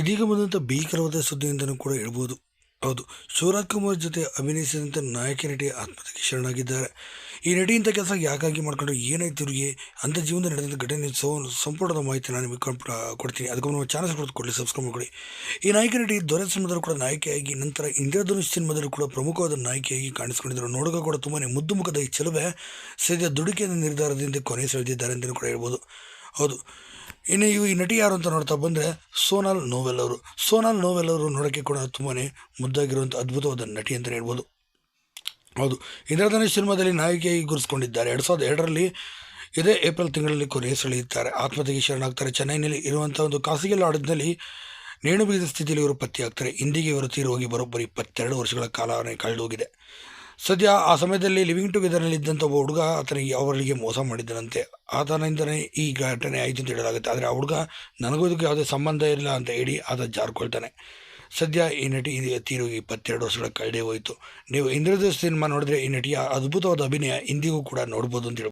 ಇದೀಗ ಬಂದಂಥ ಭೀಕರವಾದ ಸುದ್ದಿಯಿಂದನೂ ಕೂಡ ಹೇಳ್ಬೋದು. ಹೌದು, ಶಿವರಾಜ್ ಕುಮಾರ್ ಜೊತೆ ಅಭಿನಯಿಸಿದಂಥ ನಾಯಕ ನಟಿ ಆತ್ಮಹತ್ಯೆಗೆ ಶರಣಾಗಿದ್ದಾರೆ. ಈ ನಟಿ ಇಂಥ ಕೆಲಸ ಯಾಕಾಗಿ ಮಾಡ್ಕೊಂಡ್ರು, ಏನಾಯ್ತು ಇವ್ರಿಗೆ? ಅಂಥ ಜೀವನದ ನಡೆದಂಥ ಘಟನೆ ಸೋ ಸಂಪೂರ್ಣದ ಮಾಹಿತಿ ನಾನು ನಿಮಗೆ ಕೊಡ್ತೀನಿ. ಅದಕ್ಕೆ ನಮ್ಮ ಚಾನಲ್ ಕೊಡೋದು ಕೊಡಲಿ ಸಬ್ಸ್ಕ್ರೈಬ್ ಮಾಡಿ ಈ ನಾಯಕ ನಟಿ ದೊರೆ ಸಿನಿಮಾದಲ್ಲೂ ಕೂಡ ನಾಯಕಿಯಾಗಿ, ನಂತರ ಇಂದ್ರಧನುಷ್ ಸಿನಿಮಾದಲ್ಲೂ ಕೂಡ ಪ್ರಮುಖವಾದ ನಾಯಕಿಯಾಗಿ ಕಾಣಿಸ್ಕೊಂಡಿದ್ದರು. ನೋಡೋಕೆ ಕೂಡ ತುಂಬಾ ಮುದ್ದು ಮುಖದ ಈ ಚೆಲುವೆ, ಸದ್ಯ ದುಡುಕಿನ ನಿರ್ಧಾರದಿಂದ ಕೊನೆ ಸೆಳೆದಿದ್ದಾರೆ ಅಂತಲೂ ಕೂಡ ಹೇಳ್ಬೋದು. ಹೌದು ಇನ್ನು ಇವು ಈ ನಟಿ ಯಾರು ಅಂತ ನೋಡ್ತಾ ಬಂದರೆ ಸೋನಾಲ್ ನೋವೆಲ್ ಅವರು ಸೋನಾಲ್ ನೋವೆಲ್ ಅವರು ನೋಡೋಕ್ಕೆ ಕೂಡ ತುಂಬಾ ಮುದ್ದಾಗಿರುವಂಥ ಅದ್ಭುತವಾದ ನಟಿ ಅಂತಲೇ ಹೇಳ್ಬೋದು. ಹೌದು, ಇಂದ್ರಧನುಷ್ ಸಿನಿಮಾದಲ್ಲಿ ನಾಯಕಿಯಾಗಿ ಗುರುಸ್ಕೊಂಡಿದ್ದಾರೆ ಎರಡು ಸಾವಿರದ ಎರಡರಲ್ಲಿ ಇದೇ ಏಪ್ರಿಲ್ ತಿಂಗಳಲ್ಲಿ ಕೊನೆ ಸೆಳೆಯುತ್ತಾರೆ. ಆತ್ಮಹತ್ಯೆಗೆ ಶರಣಾಗ್ತಾರೆ. ಚೆನ್ನೈನಲ್ಲಿ ಇರುವಂಥ ಒಂದು ಖಾಸಗಿ ಲಾಡ್ಜ್ನಲ್ಲಿ ನೇಣು ಬಿಗಿದ ಸ್ಥಿತಿಯಲ್ಲಿ ಇವರು ಪತ್ತೆಯಾಗ್ತಾರೆ ಇಂದಿಗೆ ಇವರು ತೀರು ಹೋಗಿ ಬರೋಬ್ಬರಿ ಇಪ್ಪತ್ತೆರಡು ವರ್ಷಗಳ ಕಾಲ ಕಳೆದು ಹೋಗಿದೆ ಸದ್ಯ ಆ ಸಮಯದಲ್ಲಿ ಲಿವಿಂಗ್ ಟುಗೆದರ್ನಲ್ಲಿ ಇದ್ದಂಥ ಒಬ್ಬ ಹುಡುಗ ಆತನಿಗೆ ಅವರಿಗೆ ಮೋಸ ಮಾಡಿದ್ದನಂತೆ. ಆತನಿಂದಲೇ ಈ ಘಟನೆ ಆಯಿತು ಅಂತ ಹೇಳಲಾಗುತ್ತೆ ಆದರೆ ಆ ಹುಡುಗ ನನಗೂ ಇದಕ್ಕೆ ಯಾವುದೇ ಸಂಬಂಧ ಇಲ್ಲ ಅಂತ ಹೇಳಿ ಆತ ಜಾರ್ಕೊಳ್ತಾನೆ. ಸದ್ಯ ಈ ನಟಿ ತೀರೋಗಿ ಇಪ್ಪತ್ತೆರಡು ವರ್ಷಗಳ ಕಳೆದೇ ಹೋಯಿತು. ನೀವು ಇಂದ್ರದೇವ್ ಸಿನಿಮಾ ನೋಡಿದ್ರೆ ಈ ನಟಿಯ ಅದ್ಭುತವಾದ ಅಭಿನಯ ಇಂದಿಗೂ ಕೂಡ ನೋಡ್ಬೋದು ಅಂತ ಹೇಳಿ